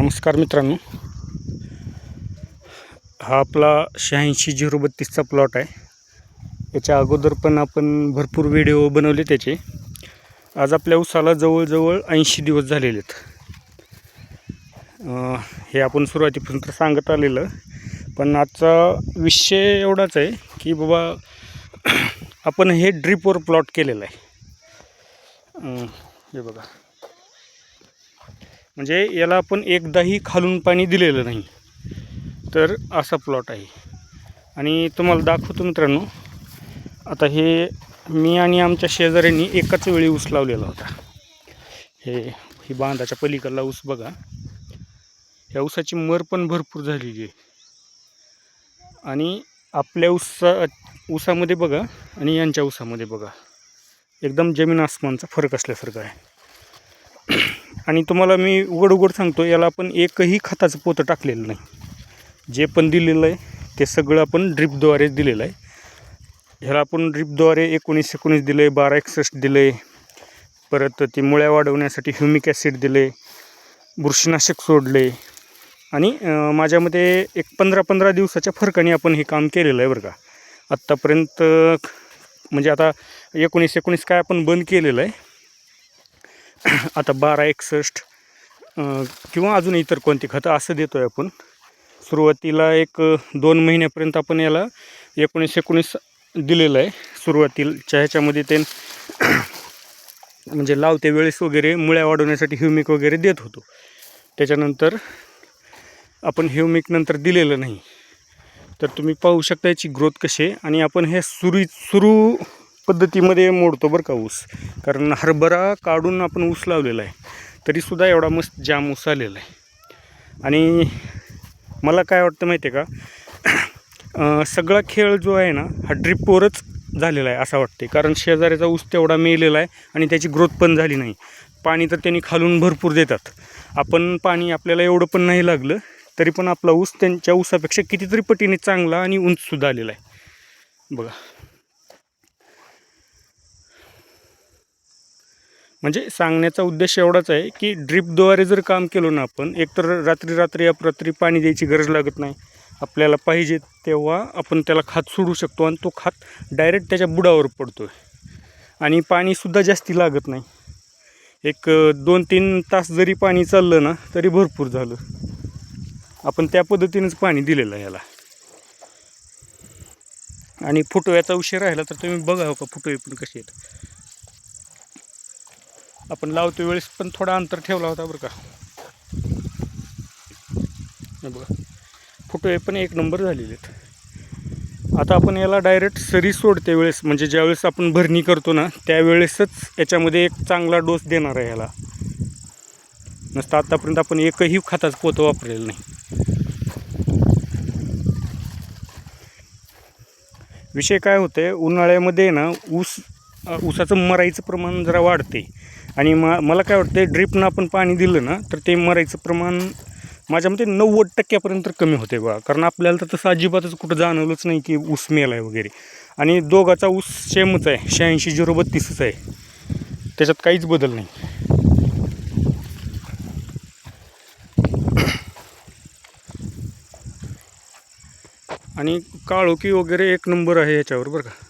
नमस्कार मित्रांनो. हा आपला शहाऐंशी झिरो बत्तीसचा प्लॉट आहे. याच्या अगोदर पण आपण भरपूर व्हिडिओ बनवले त्याचे. आज आपल्या उसाला जवळजवळ ऐंशी दिवस झालेले आहेत. हे आपण सुरुवातीपासून तर सांगत आलेलं. पण आजचा विषय एवढाच आहे की बाबा आपण हे ड्रिपवर प्लॉट केलेलं आहे. हे बघा. म्हणजे याला आपण एकदाही खालून पाणी दिलेलं नाही. तर असा प्लॉट आहे. आणि तुम्हाला दाखवतो मित्रांनो आता हे मी आणि आमच्या शेजाऱ्यांनी एकाच वेळी ऊस लावलेला होता. हे ही बांधाच्या पलीकडला ऊस बघा. या ऊसाची मर पण भरपूर झालेली आहे. आणि आपल्या ऊसा ऊसामध्ये बघा आणि यांच्या ऊसामध्ये बघा. एकदम जमीन आसमानचा फरक असल्यासारखा आहे. आणि तुम्हाला मी उघड उघड सांगतो याला आपण एकही खताचं पोतं टाकलेलं नाही. जे पण दिलेलं आहे ते सगळं आपण ड्रिपद्वारे दिलेलं आहे. ह्याला आपण ड्रिपद्वारे एकोणीस एकोणीस दिलं आहे बारा एकसष्ट दिलं आहे परत ती मुळ्या वाढवण्यासाठी ह्युमिक ॲसिड दिले बुरशीनाशक सोडले आणि माझ्या मते एक पंधरा पंधरा दिवसाच्या फरकाने आपण हे काम केलेलं आहे बरं का. आत्तापर्यंत म्हणजे आता एकोणीस एकोणीस काय आपण बंद केलेलं आहे आता बारा एकसष्ट किंवा अजून इतर कोणती खतं असं देतो आहे आपण. सुरुवातीला एक दोन महिन्यापर्यंत आपण याला एकोणीस एकोणीस दिलेलं आहे. सुरुवातीच्या ह्याच्यामध्ये ते म्हणजे लावते वेळेस वगैरे मुळ्या वाढवण्यासाठी ह्युमिक वगैरे देत होतो. त्याच्यानंतर आपण ह्युमिक नंतर दिलेलं नाही. तर तुम्ही पाहू शकता याची ग्रोथ कशी आहे. आणि आपण हे सुरू सुरू पद्धतीमध्ये मोडतो बरं का ऊस. कारण हरभरा काढून आपण ऊस लावलेला आहे तरीसुद्धा एवढा मस्त जाम ऊस आलेला आहे. आणि मला काय वाटतं माहिती आहे का सगळा खेळ जो आहे ना हा ड्रिपवरच झालेला आहे असं वाटते कारण शेजाऱ्याचा ऊस तेवढा मेलेला आहे आणि त्याची ग्रोथ पण झाली नाही. पाणी तर त्यांनी खालून भरपूर देतात. आपण पाणी आपल्याला एवढं पण नाही लागलं तरी पण आपला ऊस त्यांच्या ऊसापेक्षा कितीतरी पटीने चांगला आणि उंचसुद्धा आलेला आहे. बघा. म्हणजे सांगण्याचा उद्देश एवढाच आहे की ड्रिपद्वारे जर काम केलं ना आपण एकतर रात्री रात्री अपरात्री पाणी द्यायची गरज लागत नाही. आपल्याला पाहिजे तेव्हा आपण त्याला खात सोडू शकतो आणि तो खात डायरेक्ट त्याच्या बुडावर पडतो आहे आणि पाणीसुद्धा जास्ती लागत नाही. एक दोन तीन तास जरी पाणी चाललं ना तरी भरपूर झालं. आपण त्या पद्धतीनेच पाणी दिलेलं आहे याला. आणि फुटव्याचा उशीर राहिला तर तुम्ही बघा हो का फुटवे पण कसे आहेत. आपण लावतो वेळेस पण थोडा अंतर ठेवला होता बरं का. बघा बघा फुटवे पण एक नंबर झालेले आहेत. आता आपण याला डायरेक्ट सरी सोडते वेळेस म्हणजे ज्यावेळेस आपण भरणी करतो ना त्यावेळेसच याच्यामध्ये एक चांगला डोस देणार आहे याला. नसतं आत्तापर्यंत आपण एकही खताचं पोतं वापरलेलं नाही. विषय काय होतं आहे उन्हाळ्यामध्ये ना ऊस उसाचं ऊसाचं मरायचं प्रमाण जरा वाढते. आणि मा मला काय वाटतं ड्रिपनं आपण पाणी दिलं ना तर ते मरायचं प्रमाण माझ्या मते नव्वद टक्क्यापर्यंत कमी होते बा कारण आपल्याला तर तसं अजिबातच कुठं जाणवलंच नाही की ऊस मेला आहे वगैरे. आणि दोघाचा ऊस सेमच आहे शहाऐंशी झिरो बत्तीसच आहे. त्याच्यात काहीच बदल नाही. आणि काळोखी वगैरे एक नंबर आहे याच्यावर बरं का.